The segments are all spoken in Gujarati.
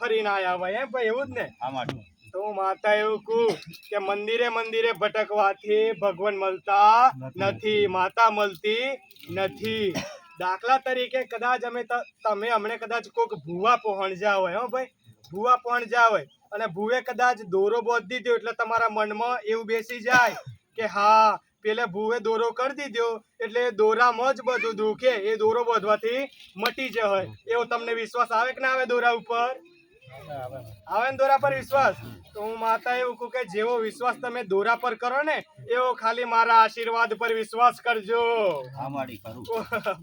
ફરીને આવ્યા હોય એમ ભાઈ એવું જ ને? આ માટે તો માતા એવું કહું કે મંદિરે મંદિરે ભટકવાથી ભગવાન મળતા નથી. માતા મળતી નથી. દાખલા તરીકે કદાચ અમે તમે અમને કદાચ કોઈક ભૂવા પહોંચ્યા હોય હો ભાઈ ભૂવા પહોંચ્યા હોય અને ભૂવે કદાચ દોરો બોધ દીધો એટલે તમારા મનમાં એવું બેસી જાય કે હા પેલે ભૂવે દોરો કરી દીધો એટલે દોરામાં જ બધું દુખે એ દોરો બોધવાથી મટી જાય એવો તમને વિશ્વાસ આવે કે ના આવે દોરા ઉપર? આવે દોરા પર વિશ્વાસ? તો હું માતા એવું કહું કે જેવો વિશ્વાસ તમે દોરા પર કરો ને એવો ખાલી મારા આશીર્વાદ પર વિશ્વાસ કરજો.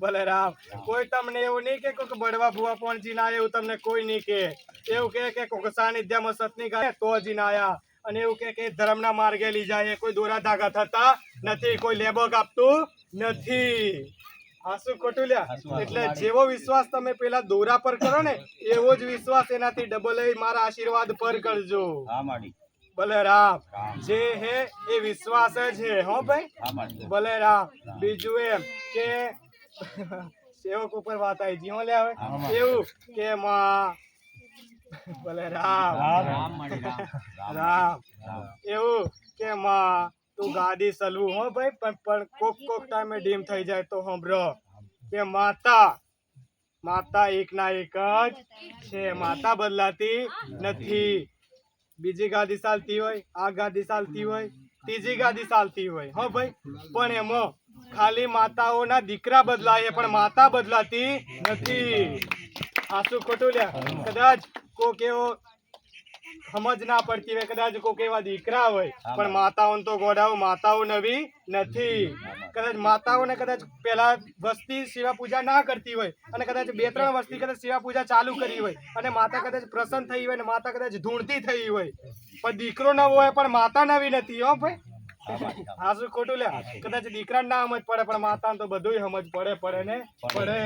ભલે રામ. કોઈ તમને એવું નહીં કે કોઈક બળવા ભુવા પહોંચી ના એવું તમને કોઈ નહીં કે. એવું કે કે કોઈક સાનિધ્યમાં સતની ગાય તો જ ના આયા. અને એવું કે કે ધર્મના માર્ગે લઈ જાય કોઈ દોરા ધાગા થતા નથી કોઈ લેબક આપતું નથી. હાસુ કોટુલિયા. એટલે જેવો વિશ્વાસ તમે પેલા દોરા પર કરો ને એવો જ વિશ્વાસ એનાથી ડબલ મારા આશીર્વાદ પર કરજો. હા માડી ભલે રામ રામ. જે હે એ વિશ્વાસ જ હે હો ભાઈ? બલરામ. બીજું એમ કે સેવક ઉપર વાત આવી જી લે હવે. એવું કે માં. ભલે રામ. રામ. રામ. એવું કે માં. તું ગાડી સલવું હો ભાઈ પણ પણ કોક કોક ટાઈમે ડીમ થઈ જાય તો હમરો કે માતા માતા એક ના એક જ છે માતા બદલાતી નથી. બીજી ગાદી ચાલતી હોય આ ગાદી ચાલતી હોય ત્રીજી ગાદી ચાલતી હોય હો ભાઈ. પણ એમાં ખાલી માતાઓના દીકરા બદલાય પણ માતા બદલાતી નથી. આ શું ખોટું લ્યા. કદાચ કોક એવો સમજ ના પડતી હોય કદાચ કોઈક એવા દીકરા હોય. પણ માતાઓ તો ગોડાઓ માતાઓ નવી નથી. કદાચ માતાઓને કદાચ પેલા વસ્તી શિવા પૂજા ના કરતી હોય અને કદાચ બે ત્રણ વસ્તી કદાચ શિવા પૂજા ચાલુ કરી હોય અને માતા કદાચ પ્રસન્ન થઈ હોય અને માતા કદાચ ધૂળતી થઈ હોય. પણ દીકરો નવો હોય પણ માતા નવી નથી હો ભાઈ. શું ખોટું લે કદાચ દીકરા ના સમજ પડે પણ માતા તો બધું સમજ પડે પડે ને? પડે.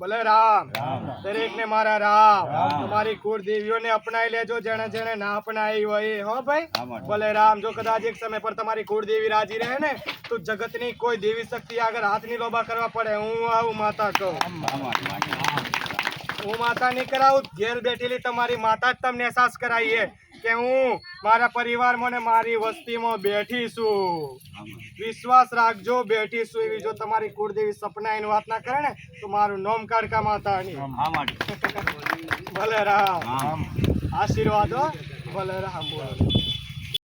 ભલે રામ. દરેક ને મારા રામ. તમારી કુળ દેવીઓને અપનાવી લેજો જેને જેને ના અપનાવી હોય. હો ભાઈ? ભલે રામ જો કદાચ એક સમય પર તમારી કુળ દેવી રાજી રહે ને તો જગતની કોઈ દેવી શક્તિ આગળ હાથની લોબા કરવા પડે. હું આવું માતા કહું. હું માતા નહીં કરાવું ઘેર બેઠેલી તમારી માતા જ તમને અહેસાસ કરાવીએ. કે હું મારા પરિવારમાં ને મારી વસ્તીમાં બેઠી છું વિશ્વાસ રાખજો બેઠી છું એવી જો તમારી કુળદેવી સપના એની વાત ના કરે ને તો મારું નોમ કાઢકા માતાની. ભલે રામ. આશીર્વાદો ભલે રામ બોલો.